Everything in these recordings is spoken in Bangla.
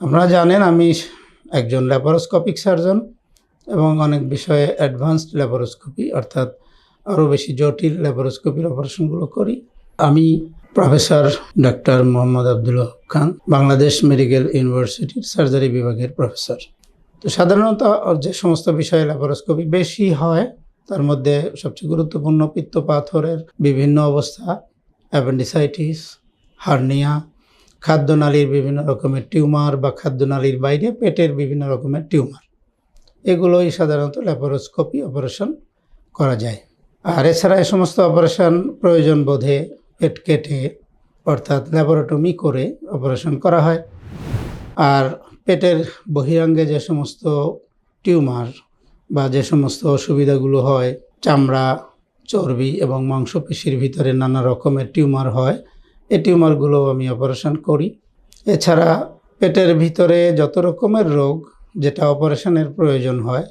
আপনারা জানেন আমি একজন ল্যাপারোস্কোপিক সার্জন এবং অনেক বিষয়ে অ্যাডভান্সড ল্যাপারোস্কোপি অর্থাৎ আরও বেশি জটিল ল্যাপারোস্কোপির অপারেশনগুলো করি। আমি professor doctor Mohammad Abdul Khan, Bangladesh medical ইউনিভার্সিটির সার্জারি বিভাগের প্রফেসর তো সাধারণত যে সমস্ত বিষয়ে ল্যাপারোস্কোপি বেশি হয়, তার মধ্যে সবচেয়ে গুরুত্বপূর্ণ পিত্ত পাথরের বিভিন্ন অবস্থা অ্যাপেন্ডিসাইটিস হার্নিয়া খাদ্যনালীর বিভিন্ন রকমের টিউমার বা খাদ্যনালীর বাইরে পেটের বিভিন্ন রকমের টিউমার। এগুলোই সাধারণত ল্যাপারোস্কোপি অপারেশন করা যায়। আর এছাড়া এ সমস্ত অপারেশন প্রয়োজন বোধে পেট কেটে, অর্থাৎ ল্যাবরেটমি করে অপারেশন করা হয়। আর পেটের বহিরাঙ্গে যে সমস্ত টিউমার বা যে সমস্ত অসুবিধাগুলো হয়, চামড়া, চর্বি এবং মাংসপেশির ভিতরে নানা রকমের টিউমার হয় এই টিউমারগুলো আমি অপারেশন করি। এছাড়া পেটের ভিতরে যত রকমের রোগ যেটা অপারেশনের প্রয়োজন হয়,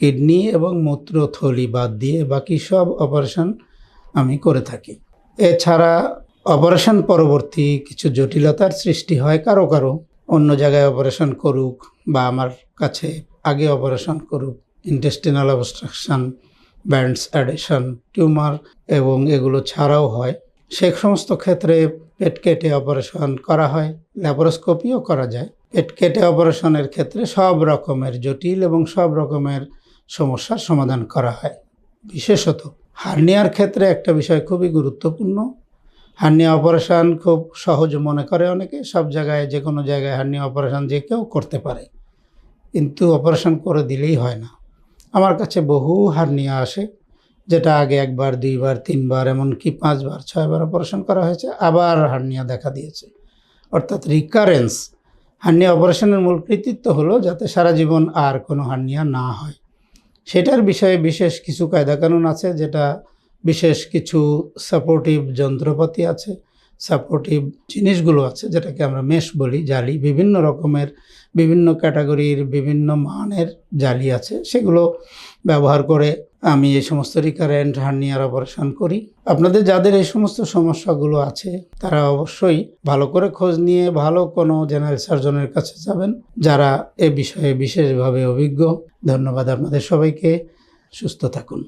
কিডনি এবং মূত্রথলি বাদ দিয়ে বাকি সব অপারেশন আমি করে থাকি। এছাড়া অপারেশন পরবর্তী কিছু জটিলতার সৃষ্টি হয় কারও কারও। অন্য জায়গায় অপারেশন করুক বা আমার কাছে আগে অপারেশন করুক intestinal obstruction bands adhesion tumour এবং এগুলো ছাড়াও হয়। সে সমস্ত ক্ষেত্রে পেট কেটে অপারেশন করা হয়, ল্যাপারোস্কোপিও করা যায়। পেট কেটে অপারেশনের ক্ষেত্রে সব রকমের জটিল এবং সব রকমের সমস্যার সমাধান করা হয়। বিশেষত হার্নিয়ার ক্ষেত্রে একটা বিষয় খুবই গুরুত্বপূর্ণ। হার্নিয়া অপারেশন খুব সহজ মনে করে অনেকে, সব জায়গায় যে কোনো জায়গায় হার্নিয়া অপারেশন যে কেউ করতে পারে। কিন্তু অপারেশন করে দিলেই হয় না। আমার কাছে বহু হার্নিয়া আসে। যেটা আগে একবার, দুইবার, তিনবার, এমনকি পাঁচবার, ছয়বার অপারেশন করা হয়েছে, আবার হার্নিয়া দেখা দিয়েছে। অর্থাৎ রিকারেন্স হার্নিয়া অপারেশনের মূল কৃতিত্ব হলো যাতে সারা জীবন আর কোনো হার্নিয়া না হয়। সেটার বিষয়ে বিশেষ কিছু কায়দাকানুন আছে, যেটা বিশেষ কিছু সাপোর্টিভ যন্ত্রপাতি আছে সাপোর্টিভ জিনিসগুলো আছে, যেটাকে আমরা মেশ বলি, জালি, বিভিন্ন রকমের, বিভিন্ন ক্যাটাগরির বিভিন্ন মানের জালি আছে, সেগুলো ব্যবহার করে আমি এই সমস্ত রিকারেন্ট হার্নিয়ার অপারেশন করি। আপনাদের যাদের এই সমস্ত সমস্যাগুলো আছে, তারা অবশ্যই ভালো করে খোঁজ নিয়ে ভালো কোনো জেনারেল সার্জনের কাছে যাবেন, যারা এ বিষয়ে বিশেষভাবে অভিজ্ঞ। ধন্যবাদ আপনাদের সবাইকে। সুস্থ থাকুন।